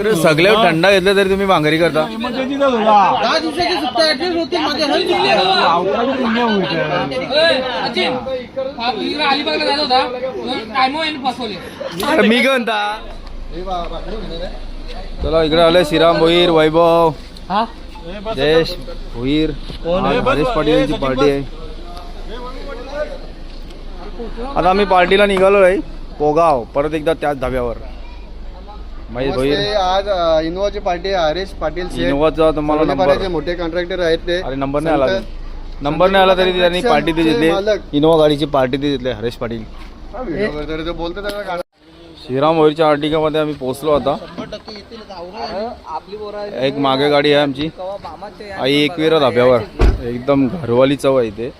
तर सगळे थंड घेतले तरी तुम्ही भांगरी करता. दहा दिवसाची सुट्ट्या ऍडजस्ट होते माझ्या सचिन इकडे अलिबागला जायचा होता. टायमो यांनी फसवले? अरे मी काय म्हणता चला इकडे आले श्रीराम भोईर वैभव. हा? जयेश भोईर. आज हरीश पाटील यांची पार्टी आहे. आता आम्ही पार्टीला निघालो आहे पोगाव परत एकदा त्याच धाब्यावर. महेश भोईर आज अ, इनोवाची पार्टी आहे हरीश पाटील शेठ. इनोवाचा तुम्हाला नंबर मोठे कॉन्ट्रॅक्टर आहेत ते. अरे नंबर नाही आला संत- नंबर नाही आला तरी त्यांनी पार्टी ती मालक. इनोवा गाडीची पार्टी ती घेतली हरेश पाटील. हा, ते बोलतो त्याला. श्रीराम भोईरच्या अर्टिकामध्ये आम्ही पोहोचलो आता. एक मागे गाडी आहे आमची. आई एकविरा धाब्यावर. एकदम घरवाली चव आहे इथे.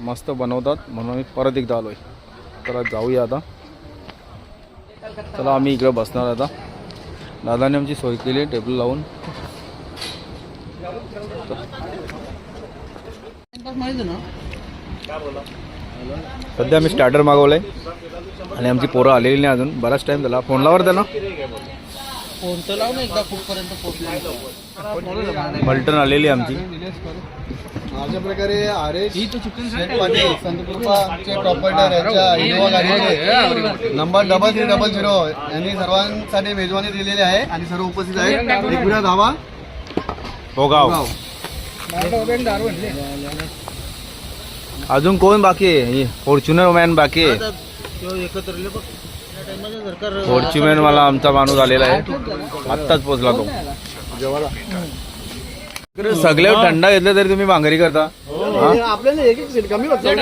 मस्त बनवतात. म्हणून आम्ही परत एकदा आलोय. तर आज जाऊया आता. चला आम्ही इकडे बसणार आता. दादाने आमची सोय केली आहे टेबल लावून. सध्या आम्ही स्टार्टर मागवलंय आणि आमची पोरं आलेली नाही अजून. बराच टाइम झाला. फोन लावर त्यांना. फोन तर लावून एकदा पोहोचला. मल्टन आलेली आहे आमची. अशा प्रकारे हरीश शेठ पाटील संतकृपाचे प्रॉपर्टर यांच्या इनोवा गाडीचे number double three double zero यांनी सर्वांसाठी मेजवानी दिलेली आहे आणि सर्व उपस्थित आहेत. एकविरा धावा. अजून कोण बाकी आहे? फॉर्च्युनर मॅन बाकी आहे. फॉर्च्युनर मला आमचा माणूस आलेला आहे. आत्ताच पोचला तो. इकडे सगळे थंड घेतले तरी तुम्ही भांगरी करता. हा? आपल्याला एक एक सीट कमी होतं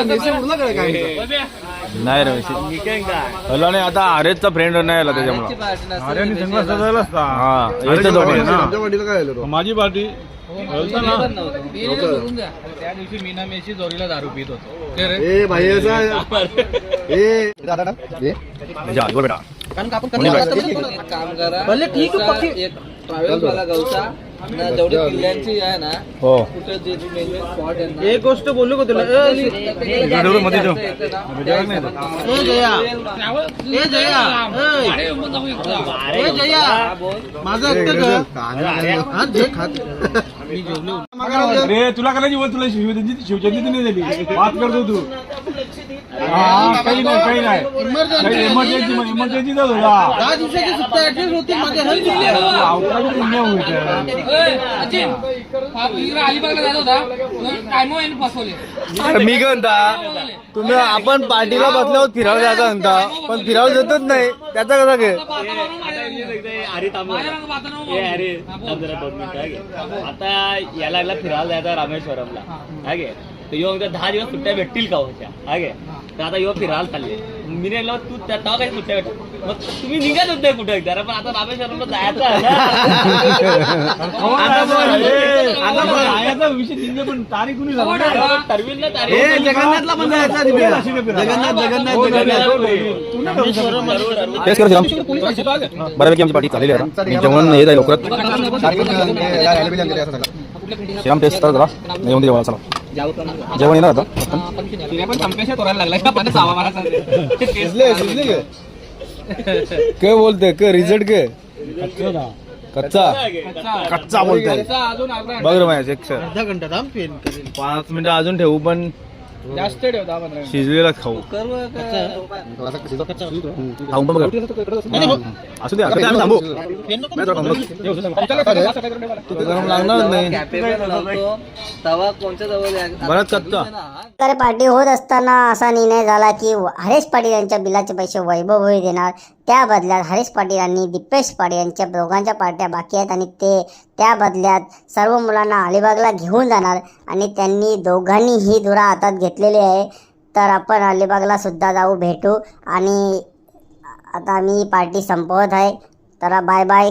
नाही रे हॅलो नाही आता आरेचा फ्रेंड नाही आला त्याच्यामुळे. हा माझी पार्टी. त्या दिवशी मीना मेशी जोरीला दारू पित होतो. ए भाई असा ए दादा ए. जा, बोल बेटा. काम करा. भले ठीक एक ट्रॅव्हल्स वाला जेवढी किल्ल्यांची आहे ना हो. कुठे जे मेन स्पॉट आहे ना एक गोष्ट बोलू का तुला? मध्ये ठेव. माझं रे तुला करायची तुला शिवजयंती शिवजयंती नाही दिली. बात करतो तू. काही नाही काही नाही. इमर्जन्सी इमर्जन्सी जात होता. दहा दिवसाची सुट्ट्या ऍडजस्ट होते माझ्या अवकाळी पुण्य होईल सचिन इकडे अलिबागला जायचा होता. टायमो यांनी फसवले? अरे मी काय म्हणता तुम्ही आपण पार्टीला बसल्यावर फिरायला जाता म्हणता पण फिरायला जातच नाही. त्याचा कसा घे. आता याला फिरायला जायचा रामेश्वरमला. तर यो म्हणतो दहा दिवस सुट्ट्या भेटतील का होत्या हागे तर आता यो फिरायला चालले मी नाही म्हणलं, तू त्या तेव्हा काही सुट्ट्या भेट मग तुम्ही निघत होते कुठे एकदा पण आता रामेश्वरमला जायचं आहे ना. आता बघ, आयाचा विषय तिथे पण तारीख कुणी सांगितलं? ठरविल ना तारीख. जगन्नाथला पण जायचं जगन्नाथ जगन्नाथ जगन्नाथ टेस्ट करा श्रीराम बऱ्यापैकी आमची पार्टी चाललेली आहे आता. मी जेवण श्रीराम टेस्ट करा जरा येऊन दे जेवणाला चला जेवण येणार आता काय बोलते क रिझल्ट के? कच्चा. कच्चा बोलतोय. बघ रे माझ्या पाच मिनिटं अजून ठेवू पण जास्त ठेव दहा पंधरा शिजलेला खाऊ. पण बघा असू आम्ही थांबू. नाही तवा कोणत्या जवळ बराच कच्चा. पार्टी होत असताना असा निर्णय झाला की हरेश पाटील यांच्या बिलाचे पैसे वैभव भोई देणार. त्या बदल्यात हरेश पाटील आणि दिपेश पाटील यांच्या दोघांच्या पार्ट्या बाकी आहेत आणि ते त्या बदल्यात सर्व मुलांना अलिबागला घेऊन जाणार आणि त्यांनी दोघांनी ही धुरा हातात घेतलेली आहे. तर आपण अलिबागला सुद्धा जाऊ भेटू. आणि आता मी पार्टी संपवत आहे. तर बाय बाय.